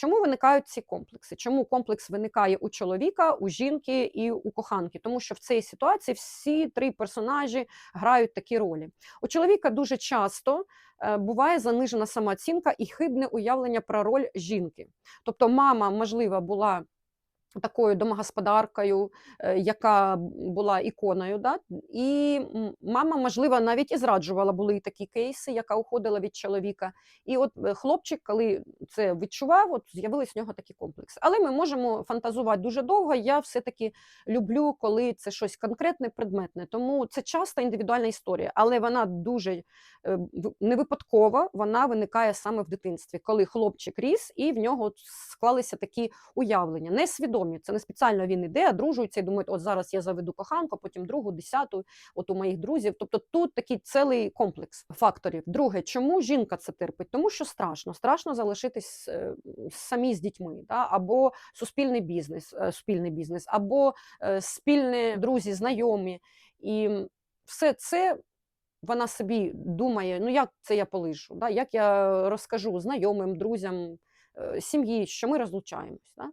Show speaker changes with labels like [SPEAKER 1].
[SPEAKER 1] Чому виникають ці комплекси? Чому комплекс виникає у чоловіка, у жінки і у коханки? Тому що в цій ситуації всі три персонажі грають такі ролі. У чоловіка дуже часто е, буває занижена самооцінка і хибне уявлення про роль жінки. Тобто, мама, можливо, була такою домогосподаркою, е, яка була іконою. Да? І мама, можливо, навіть і зраджувала, були такі кейси, яка уходила від чоловіка. І от е, хлопчик, коли це відчував, от з'явились в нього такі комплекси. Але ми можемо фантазувати дуже довго. Я все-таки люблю, коли це щось конкретне, предметне. Тому це часто індивідуальна історія, але вона дуже е, не випадково, вона виникає саме в дитинстві, коли хлопчик ріс і в нього склалися такі уявлення, несвідомі. Це не спеціально він іде, одружується і думає, от зараз я заведу коханку, потім другу, десяту, от у моїх друзів. Тобто тут такий цілий комплекс факторів. Друге, чому жінка це терпить? Тому що страшно. Страшно залишитись е, самі з дітьми, да? або суспільний бізнес, е, спільний бізнес, або е, спільні друзі, знайомі. І все це вона собі думає: ну як це я полишу? Да? Як я розкажу знайомим, друзям, сім'ї, що ми розлучаємось. Да?